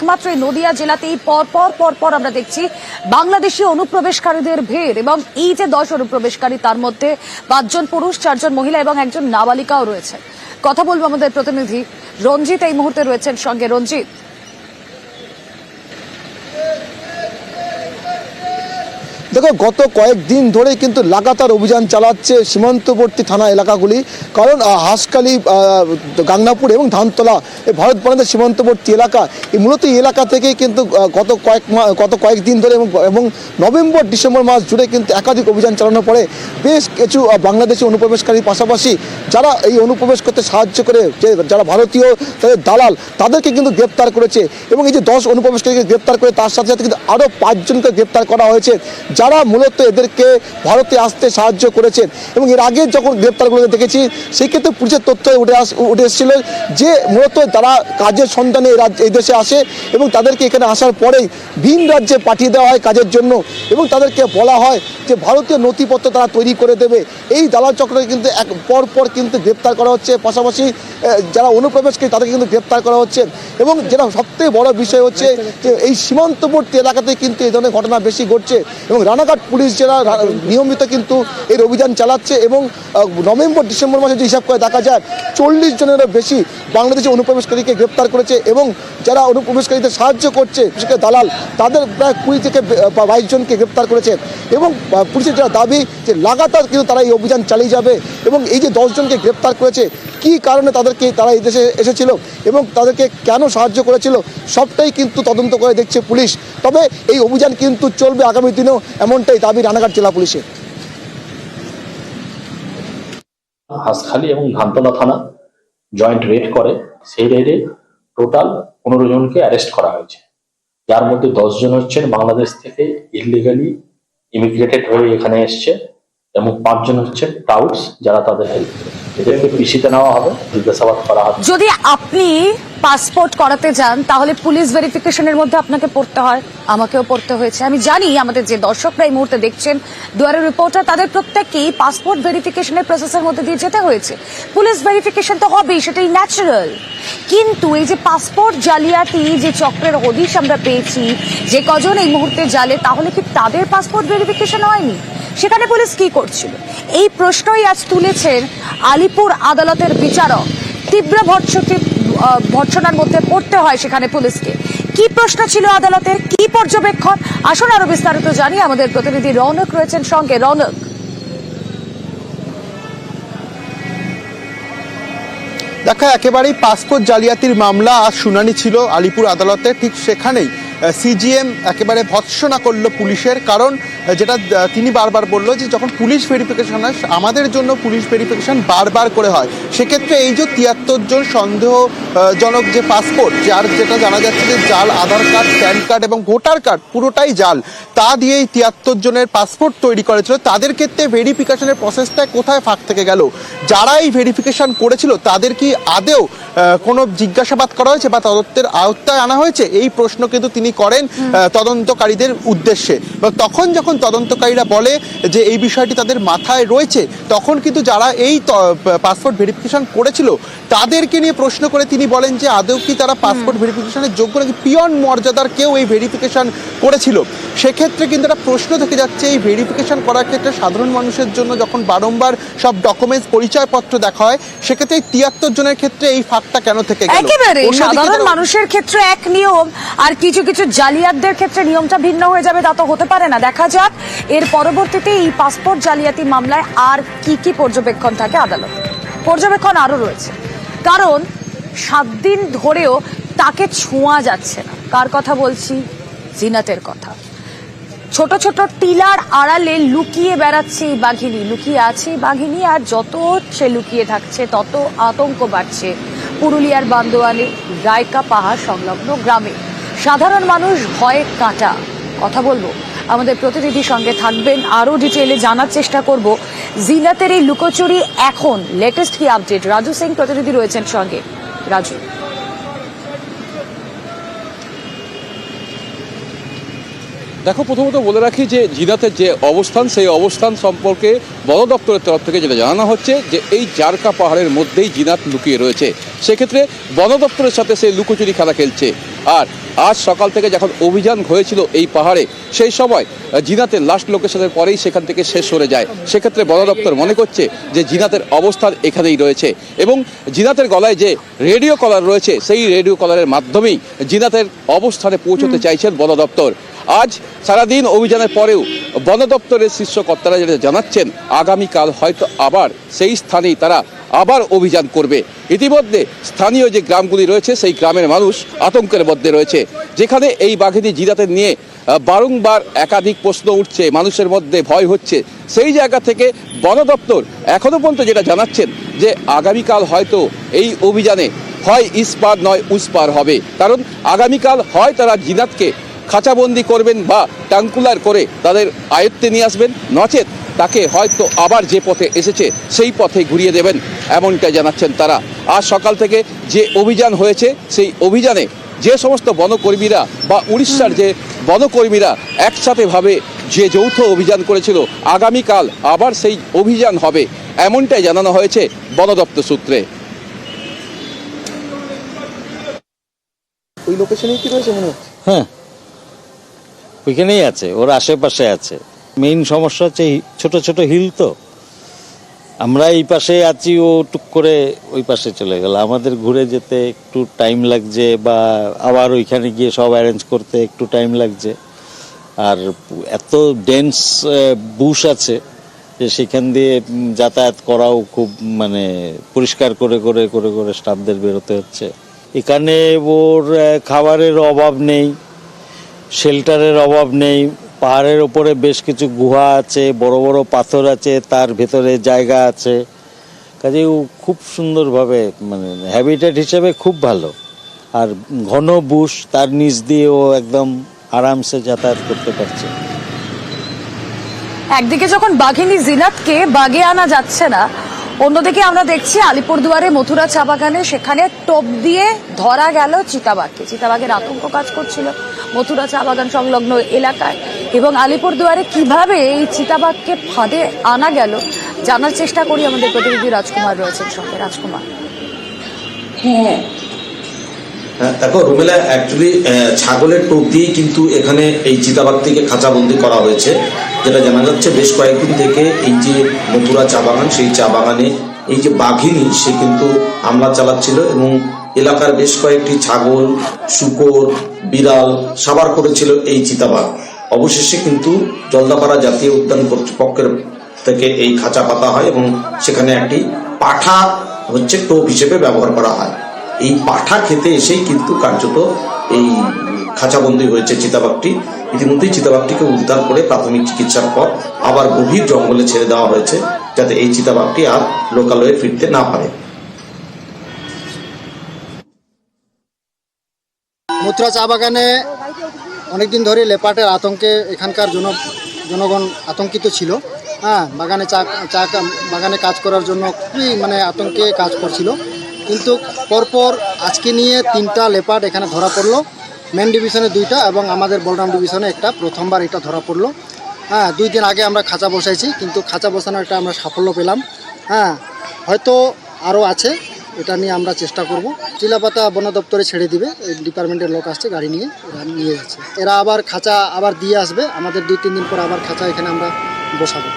একমাত্র নদিয়া জেলাতেই পর পর পর পর আমরা দেখছি বাংলাদেশি অনুপ্রবেশকারীদের ভিড় এবং এই যে দশ অনুপ্রবেশকারী, তার মধ্যে পাঁচজন পুরুষ, চারজন মহিলা এবং একজন নাবালিকাও রয়েছে। কথা বলব আমাদের প্রতিনিধি রঞ্জিত এই মুহূর্তে রয়েছেন সঙ্গে। রঞ্জিত দেখো, গত কয়েকদিন ধরেই কিন্তু লাগাতার অভিযান চালাচ্ছে সীমান্তবর্তী থানা এলাকাগুলি। কারণ হাঁসখালি গাংনাপুর এবং ধানতলা এই ভারত বাংলাদেশ সীমান্তবর্তী এলাকা, এই মূলত এই এলাকা থেকেই কিন্তু গত কয়েক গত কয়েকদিন ধরে এবং এবং নভেম্বর, ডিসেম্বর মাস জুড়ে কিন্তু একাধিক অভিযান চালানোর পরে বেশ কিছু বাংলাদেশি অনুপ্রবেশকারীর পাশাপাশি যারা এই অনুপ্রবেশ করতে সাহায্য করে, যে যারা ভারতীয়, তাদের দালাল, তাদেরকে কিন্তু গ্রেপ্তার করেছে। এবং এই যে দশ অনুপ্রবেশকারীকে গ্রেপ্তার করে, তার সাথে সাথে কিন্তু আরও পাঁচজনকে গ্রেপ্তার করা হয়েছে। যারা মূলত এদেরকে ভারতে আসতে সাহায্য করেছেন এবং এর আগে যখন গ্রেপ্তারগুলোকে দেখেছি সেই ক্ষেত্রে পুলিশের তথ্য উঠে আস, উঠে এসেছিল যে মূলত তারা কাজের সন্ধানে এই দেশে আসে এবং তাদেরকে এখানে আসার পরেই ভিন রাজ্যে পাঠিয়ে দেওয়া হয় কাজের জন্য এবং তাদেরকে বলা হয় যে ভারতীয় নথিপত্র তারা তৈরি করে দেবে। এই দালাল চক্রকে কিন্তু এক পর পর কিন্তু গ্রেপ্তার করা হচ্ছে। পাশাপাশি যারা অনুপ্রবেশকারী তাদেরকে কিন্তু গ্রেপ্তার করা হচ্ছে এবং যেটা সবথেকে বড় বিষয় হচ্ছে যে এই সীমান্তবর্তী এলাকাতে কিন্তু এই ধরনের ঘটনা বেশি ঘটছে এবং রানাঘাট পুলিশ যারা নিয়মিত কিন্তু এর অভিযান চালাচ্ছে এবং নভেম্বর, ডিসেম্বর মাসে যে হিসাব করে দেখা যায়, চল্লিশ জনেরও বেশি বাংলাদেশি অনুপ্রবেশকারীকে গ্রেপ্তার করেছে এবং যারা অনুপ্রবেশকারীদের সাহায্য করছে, বিশেষ দালাল, তাদের প্রায় কুড়ি থেকে বাইশ জনকে গ্রেপ্তার করেছে এবং পুলিশের যারা দাবি যে লাগাতার কিন্তু তারা এই অভিযান চালিয়ে যাবে এবং এই যে দশজনকে গ্রেপ্তার করেছে কী কারণে তাদেরকে তারা এই দেশে এসেছিল এবং তাদেরকে কেন সাহায্য করেছিল, সবটাই কিন্তু তদন্ত করে দেখছে পুলিশ। তবে এই অভিযান কিন্তু চলবে আগামী দিনেও, এমনটাই দাবি রানাঘাট জেলা পুলিশের। হাসখালি এবং ধানতলা থানা জয়েন্ট রেড করে, সেই রেডে টোটাল পনেরো জনকে অ্যারেস্ট করা হয়েছে। যার মধ্যে দশ জন হচ্ছেন বাংলাদেশ থেকে ইলিগালি ইমিগ্রেটেড হয়ে এখানে এসছে। এবং পাঁচজন হচ্ছেন টাউটস যারা তাদের হেল্প এদেরকে পিসিতে নেওয়া হবে, জিজ্ঞাসাবাদ করা হবে। যদি আপনি পাসপোর্ট করাতে যান, তাহলে পুলিশ ভেরিফিকেশনের মধ্যে আপনাকে পড়তে হয়, আমাকেও পড়তে হয়েছে। আমি জানি আমাদের যে দর্শকরা এই মুহূর্তে দেখছেন, দুয়ারের রিপোর্টার তাদের প্রত্যেককেই পাসপোর্ট ভেরিফিকেশনের প্রসেসের মধ্যে দিয়ে যেতে হয়েছে। পুলিশ ভেরিফিকেশন তো হবেই, সেটাই ন্যাচারাল কিন্তু এই যে পাসপোর্ট জালিয়াতি, যে চক্রের হদিশ আমরা পেয়েছি, যে কজন এই মুহূর্তে জালে, তাহলে কি তাদের পাসপোর্ট ভেরিফিকেশন হয়নি? সেখানে পুলিশ কি করছিল? এই প্রশ্নই আজ তুলেছেন আলিপুর আদালতের বিচারক। তীব্র ভর্ৎসটি আহ, মধ্যে পড়তে হয় সেখানে পুলিশকে। কি প্রশ্ন ছিল আদালতের? কি পর্যবেক্ষণ? আসুন আরও বিস্তারিত জানি। আমাদের প্রতিনিধি রৌনক রয়েছেন সঙ্গে। রৌনক। দেখা একেবারেই পাসপোর্ট জালিয়াতির মামলা আজ শুনানি ছিল আলিপুর আদালতে। ঠিক সেখানেই সিজিএম একেবারে ভৎসনা করল পুলিশের। কারণ যেটা তিনি বারবার বলল যে যখন পুলিশ ভেরিফিকেশন হয় আমাদের জন্য পুলিশ ভেরিফিকেশন বারবার করে হয়। সেক্ষেত্রে এই যে তিয়াত্তর জন সন্দেহজনক যে পাসপোর্ট যার যেটা জানা যাচ্ছে যে জাল আধার কার্ড প্যান কার্ড এবং ভোটার কার্ড পুরোটাই জাল তা দিয়েই তিয়াত্তর জনের পাসপোর্ট তৈরি করেছিল। তাদের ক্ষেত্রে ভেরিফিকেশনের প্রসেসটা কোথায় ফাঁক থেকে গেল? যারা এই ভেরিফিকেশন করেছিল তাদের কি আদেও কোনো জিজ্ঞাসাবাদ করা হয়েছে বা তদন্তের আওতায় আনা হয়েছে? এই প্রশ্ন কিন্তু তিনি করেন তদন্তকারীদের উদ্দেশ্যে। এবং তখন যখন তদন্তকারীরা বলে যে এই বিষয়টি তাদের মাথায় রয়েছে তখন কিন্তু যারা এই পাসপোর্ট ভেরিফিকেশন করেছিল তাদেরকে নিয়ে প্রশ্ন করে তিনি বলেন যে আদৌ কি তারা পাসপোর্ট ভেরিফিকেশনের যোগ্য নাকি পিয়ন মর্যাদার কেউ এই ভেরিফিকেশন করেছিল। সেক্ষেত্রে কিন্তু একটা প্রশ্ন থেকে যাচ্ছে এই ভেরিফিকেশন করার ক্ষেত্রে সাধারণ মানুষের জন্য যখন বারংবার সব ডকুমেন্টস পরিচয়পত্র দেখা হয় সেক্ষেত্রে এই তিয়াত্তর জনের ক্ষেত্রে এই ফাঁকটা কেন থেকে গেল? একেবারে সাধারণ মানুষের ক্ষেত্রে এক নিয়ম আর কিছু কিছু জালিয়াতদের ক্ষেত্রে নিয়মটা ভিন্ন হয়ে যাবে তা তো হতে পারে না। দেখা যাক এর পরবর্তীতে এই পাসপোর্ট জালিয়াতি মামলায় আর কি কি পর্যবেক্ষণ থাকে আদালত? পর্যবেক্ষণ আরও রয়েছে। কারণ সাত দিন ধরেও তাকে ছোঁয়া যাচ্ছে না। কার কথা বলছি? জিনাতের কথা। ছোট ছোট টিলার আড়ালে লুকিয়ে বেড়াচ্ছে এই বাঘিনী। লুকিয়ে আছে বাঘিনী আর যত সে লুকিয়ে থাকছে, তত আতঙ্ক বাড়ছে পুরুলিয়ার বান্দোয়ানে রায়কা পাহাড় সংলগ্ন গ্রামে। সাধারণ মানুষ ভয়ে কাটা। কথা বলব। আমাদের প্রতিনিধির সঙ্গে থাকবেন। আরও ডিটেলে জানার চেষ্টা করব। জিনাতের এই লুকোচুরি এখন লেটেস্ট কি আপডেট রাজু সিং প্রতিনিধি রয়েছেন সঙ্গে। রাজু। দেখো প্রথমত বলে রাখি যে জিনাতের যে অবস্থান সেই অবস্থান সম্পর্কে বন দপ্তরের তরফ থেকে যেটা জানানো হচ্ছে যে এই জারকা পাহাড়ের মধ্যেই জিনাত লুকিয়ে রয়েছে। সেক্ষেত্রে বন দপ্তরের সাথে সেই লুকোচুরি খেলা খেলছে। আর আজ সকাল থেকে যখন অভিযান হয়েছিল এই পাহাড়ে সেই সময় জিনাতের লাস্ট লোকেশনের পরেই সেখান থেকে শেষ সরে যায়। সেক্ষেত্রে বন দপ্তর মনে করছে যে জিনাতের অবস্থান এখানেই রয়েছে এবং জিনাতের গলায় যে রেডিও কলার রয়েছে সেই রেডিও কলারের মাধ্যমেই জিনাতের অবস্থানে পৌঁছতে চাইছেন বন দপ্তর। আজ সারাদিন অভিযানের পরেও বন দপ্তরের শীর্ষ কর্তারা যেটা জানাচ্ছেন, আগামীকাল হয়তো আবার সেই স্থানেই তারা আবার অভিযান করবে। ইতিমধ্যে স্থানীয় যে গ্রামগুলি রয়েছে, সেই গ্রামের মানুষ আতঙ্কের মধ্যে রয়েছে। যেখানে এই বাঘিনী জিরাতের নিয়ে বারংবার একাধিক প্রশ্ন উঠছে, মানুষের মধ্যে ভয় হচ্ছে। সেই জায়গা থেকে বন দপ্তর এখনও পর্যন্ত যেটা জানাচ্ছেন যে আগামীকাল হয়তো এই অভিযানে হয় ইস্পার নয়, উস্পার হবে। কারণ আগামীকাল হয় তারা জিনাতকে খাঁচাবন্দি করবেন বা টাঙ্কুলার করে তাদের আয়ত্তে নিয়ে আসবেন নচেত তাকে হয়তো আবার যে পথে এসেছে সেই পথে ঘুরিয়ে দেবেন এমনটাই জানাচ্ছেন তারা। আজ সকাল থেকে যে অভিযান হয়েছে সেই অভিযানে যে সমস্ত বনকর্মীরা বা উড়িষ্যার যে বনকর্মীরা একসাথে ভাবে যে যৌথ অভিযান করেছিল আগামীকাল আবার সেই অভিযান হবে এমনটাই জানানো হয়েছে বন দপ্তর সূত্রে। ওই লোকেশনেই কি রয়েছে মনে হচ্ছে? হ্যাঁ। ওইখানেই আছে, ওর আশেপাশে আছে। মেইন সমস্যা হচ্ছে ছোট ছোট হিল তো। আমরা এই পাশে আছি, ও টুক করে ওই পাশে চলে গেল। আমাদের ঘুরে যেতে একটু টাইম লাগছে বা আবার ওইখানে গিয়ে সব অ্যারেঞ্জ করতে একটু টাইম লাগছে। আর এত ডেন্স বুশ আছে যে সেখান দিয়ে যাতায়াত করাও খুব মানে পরিষ্কার করে করে করে করে স্টাফদের বেরোতে হচ্ছে। এখানে ওর খাবারের অভাব নেই। শেল্টারের অভাব নেই, পাহাড়ের ওপরে বেশ কিছু গুহা আছে, বড় বড় পাথর আছে, তার ভেতরে জায়গা আছে। কাজে খুব সুন্দরভাবে মানে হ্যাবিটেট হিসেবে খুব ভালো। আর ঘন বুশ, তার নিচ দিয়ে ও একদম আরামসে যাতায়াত করতে পারছে। একদিকে যখন বাঘিনী জিনাতকে বাগে আনা যাচ্ছে না অন্যদিকে আমরা দেখছি আলিপুরদুয়ারে মথুরা চা বাগানে সেখানে টোপ দিয়ে ধরা গেল চিতাবাঘকে। চিতাবাঘের আতঙ্ক কাজ করছিল মথুরা চা বাগান সংলগ্ন এলাকায় এবং আলিপুরদুয়ারে কীভাবে এই চিতাবাঘকে ফাঁদে আনা গেল জানার চেষ্টা করি আমাদের প্রতিনিধি রাজকুমার রয়েছেন সঙ্গে। রাজকুমার। হ্যাঁ দেখো রুমেলা অ্যাকচুয়ালি ছাগলের টোপ দিয়েই কিন্তু এখানে এই চিতাবাঘটিকে খাঁচাবন্দি করা হয়েছে, যেটা জানা যাচ্ছে বেশ কয়েকদিন থেকে এই যে মথুরা চা বাগান, সেই চা বাগানে এই যে বাঘিনী, সে কিন্তু হামলা চালাচ্ছিল এবং এলাকার বেশ কয়েকটি ছাগল, শুকর, বিড়াল সাবার করেছিল এই চিতাবাঘ। অবশেষে কিন্তু জলদাপাড়া জাতীয় উদ্যান কর্তৃপক্ষের থেকে এই খাঁচা পাতা হয় এবং সেখানে একটি পাঠা হচ্ছে টোপ হিসেবে ব্যবহার করা হয়। এই পাঠা খেতে এসেই কিন্তু কার্যত এই খাঁচাবন্দি হয়েছে চিতাবাঘটি। ইতিমধ্যেই চিতাবাঘটিকে উদ্ধার করে প্রাথমিক চিকিৎসার পর আবার গভীর জঙ্গলে ছেড়ে দেওয়া হয়েছে যাতে এই চিতাবাঘটি আর লোকালয়ে ফিরতে না পারে। মথুরা চা বাগানে অনেকদিন ধরে লেপাটের আতঙ্কে এখানকার জন, জনগণ আতঙ্কিত ছিল। হ্যাঁ বাগানে চা চা, বাগানে কাজ করার জন্য খুবই মানে আতঙ্কে কাজ করছিল। কিন্তু পরপর আজকে নিয়ে তিনটা লেপার্ড এখানে ধরা পড়ল। মেন ডিভিশনে দুইটা এবং আমাদের বলরাম ডিভিশনে একটা। প্রথমবার এটা ধরা পড়ল। হ্যাঁ দুই দিন আগে আমরা খাঁচা বসাইছি, কিন্তু খাঁচা বসানোর একটা আমরা সাফল্য পেলাম। হ্যাঁ হয়তো আরও আছে, এটা নিয়ে আমরা চেষ্টা করব। চিলাপাতা বন দপ্তরে ছেড়ে দিবে ডিপার্টমেন্টের লোক আসছে গাড়ি নিয়ে, এরা নিয়ে যাচ্ছে। এরা আবার খাঁচা আবার দিয়ে আসবে, আমাদের দুই তিন দিন পর আবার খাঁচা এখানে আমরা বসাবো।